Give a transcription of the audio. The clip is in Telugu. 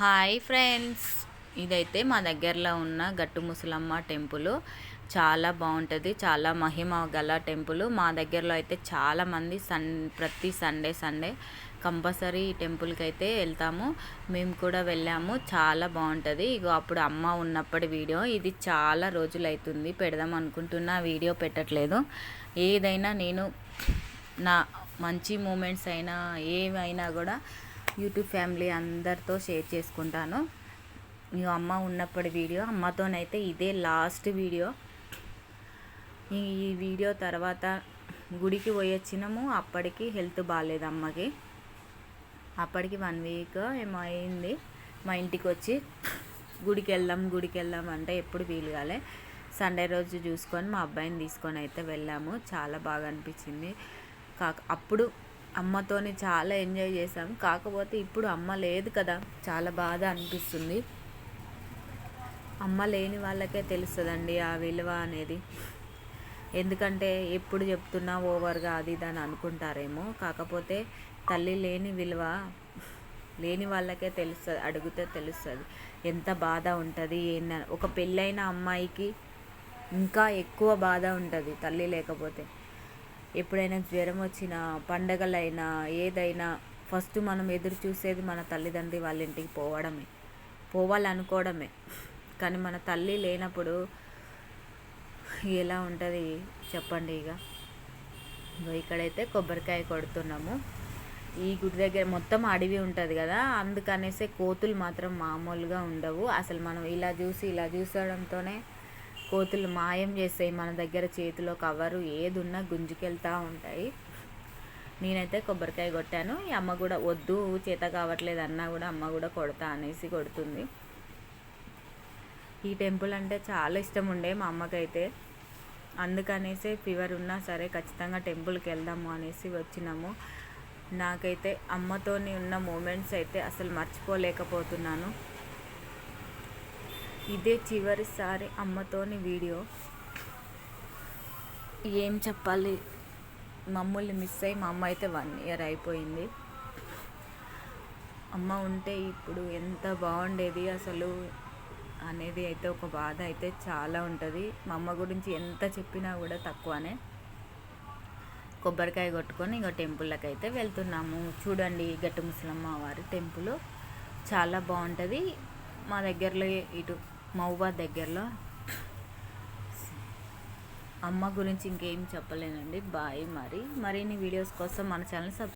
Hi friends. ఇదైతే మా దగ్గరలో ఉన్న గట్టు ముసలమ్మ టెంపుల్. చాలా బాగుంటుంది. చాలా మహిమ గల టెంపుల్. మా దగ్గరలో అయితే చాలామంది సన్ ప్రతి సండే సండే కంపల్సరీ టెంపుల్కి అయితే వెళ్తాము. మేము కూడా వెళ్ళాము. చాలా బాగుంటుంది. ఇగో అప్పుడు అమ్మ ఉన్నప్పటి వీడియో. ఇది చాలా రోజులు అవుతుంది పెడదాం అనుకుంటున్న. వీడియో పెట్టట్లేదు. ఏదైనా నేను నా మంచి మూమెంట్స్ అయినా ఏమైనా కూడా యూట్యూబ్ ఫ్యామిలీ అందరితో షేర్ చేసుకుంటాను. మీ అమ్మ ఉన్నప్పటి వీడియో అమ్మతోనైతే ఇదే లాస్ట్ వీడియో ఈ వీడియో తర్వాత గుడికి పోయి వచ్చినాము అప్పటికి హెల్త్ బాగాలేదు అమ్మకి. అప్పటికి వన్ వీక్ ఏమో అయింది. మా ఇంటికి వచ్చి గుడికి వెళ్దాం గుడికి వెళ్దాం అంటే ఎప్పుడు వీలు కాలే. సండే రోజు చూసుకొని మా అబ్బాయిని తీసుకొని అయితే వెళ్ళాము. చాలా బాగా అనిపించింది. కాక అప్పుడు అమ్మతోని చాలా ఎంజాయ్ చేసాం కాకపోతే ఇప్పుడు అమ్మ లేదు కదా చాలా బాధ అనిపిస్తుంది. అమ్మ లేని వాళ్ళకే తెలుస్తుందండి ఆ విలువ అనేది. ఎందుకంటే ఎప్పుడు చెప్తున్నా ఓవర్గా అది ఇది అని అనుకుంటారేమో. కాకపోతే తల్లి లేని విలువ లేని వాళ్ళకే తెలుస్తుంది అడిగితే తెలుస్తుంది. ఎంత బాధ ఉంటుంది ఏందని ఒక పెళ్ళైన అమ్మాయికి ఇంకా ఎక్కువ బాధ ఉంటుంది తల్లి లేకపోతే. ఎప్పుడైనా జ్వరం వచ్చినా పండగలైనా ఏదైనా ఫస్ట్ మనం ఎదురు చూసేది మన తల్లిదండ్రి వాళ్ళ ఇంటికి పోవడమే. పోవాలనుకోవడమే. కానీ మన తల్లి లేనప్పుడు ఎలా ఉంటుంది చెప్పండి ఇక. ఇక్కడైతే కొబ్బరికాయ కొడుతున్నాము. ఈ గుడి దగ్గర మొత్తం అడవి ఉంటుంది కదా అందుకనేసి కోతులు మాత్రం మామూలుగా ఉండవు. అసలు మనం ఇలా చూసి ఇలా చూసడంతోనే కోతులు మాయం చేస్తాయి మన దగ్గర చేతిలో కవరు ఏది ఉన్నా గుంజుకెళ్తూ ఉంటాయి. నేనైతే కొబ్బరికాయ కొట్టాను. ఈ అమ్మ కూడా వద్దు చేత కావట్లేదు అన్నా కూడా అమ్మ కూడా కొడతా అనేసి కొడుతుంది. ఈ టెంపుల్ అంటే చాలా ఇష్టం ఉండే మా అమ్మకైతే. అందుకనేసి ఫీవర్ ఉన్నా సరే ఖచ్చితంగా టెంపుల్కి వెళ్దాము అనేసి వచ్చినాము. నాకైతే అమ్మతోని ఉన్న మూమెంట్స్ అయితే అసలు మర్చిపోలేకపోతున్నాను. ఇదే చివరిసారి అమ్మతోని వీడియో. ఏం చెప్పాలి? మమ్మల్ని మిస్ అయ్యి మా అమ్మ అయితే వన్ ఇయర్ అయిపోయింది. అమ్మ ఉంటే ఇప్పుడు ఎంత బాగుండేది అసలు అనేది అయితే ఒక బాధ అయితే చాలా ఉంటుంది. మా అమ్మ గురించి ఎంత చెప్పినా కూడా తక్కువనే. కొబ్బరికాయ కొట్టుకొని ఇంకా టెంపుల్కి అయితే వెళ్తున్నాము. చూడండి గట్టు ముసలమ్మ వారి టెంపుల్. చాలా బాగుంటుంది. మా దగ్గరలో ఇటు మహబాద్ దగ్గరలో. అమ్మ గురించి ఇంకేం చెప్పలేనండి. బాయ్ మరి. మరిన్ని వీడియోస్ కోసం మన ఛానల్ సబ్స్క్రైబ్